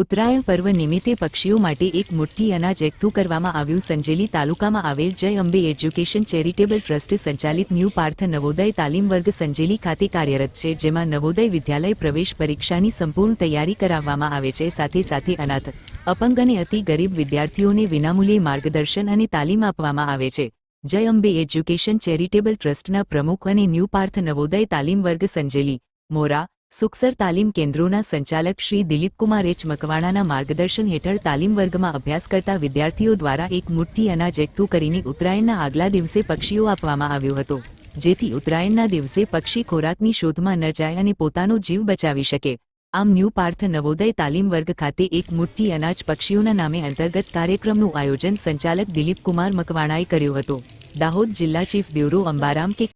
ઉત્તરાયણ પર્વ નિમિત્તે પક્ષીઓ માટે એક મુઠ્ઠી અનાજ એકઠું કરવામાં આવ્યું. સંજેલી તાલુકામાં આવેલ Jay Ambe education charitable trust સંચાલિત ન્યૂ પાર્થ નવોદય તાલીમ વર્ગ સંજેલી ખાતે કાર્યરત છે, જેમાં નવોદય વિદ્યાલય પ્રવેશ પરીક્ષાની સંપૂર્ણ તૈયારી કરાવવામાં આવે છે. સાથે સાથે અનાથ, અપંગ અને અતિ ગરીબ વિદ્યાર્થીઓને વિનામૂલ્યે માર્ગદર્શન અને તાલીમ આપવામાં આવે છે. જય અંબે એજ્યુકેશન ચેરિટેબલ ટ્રસ્ટના પ્રમુખ અને ન્યૂ પાર્થ નવોદય તાલીમ વર્ગ સંજેલી, મોરા સુખસર તાલીમ કેન્દ્રોના સંચાલક શ્રી દિલીપકુમાર એચ. મકવાણાના માર્ગદર્શન હેઠળ તાલીમ વર્ગમાં અભ્યાસ કરતા વિદ્યાર્થીઓ દ્વારા એક મુઠ્ઠી અનાજ એકઠું કરીને ઉત્તરાયણના આગલા દિવસે પક્ષીઓ આપવામાં આવ્યો હતો, જેથી ઉત્તરાયણના દિવસે પક્ષી ખોરાકની શોધમાં ન જાય અને પોતાનો જીવ બચાવી શકે. આમ ન્યૂ પાર્થ નવોદય તાલીમ વર્ગ ખાતે એક મુઠ્ઠી અનાજ પક્ષીઓના નામે અંતર્ગત કાર્યક્રમનું આયોજન સંચાલક દિલીપકુમાર મકવાણાએ કર્યું હતું. દાહોદ જિલ્લા ચીફ બ્યુરો અંબારામ કે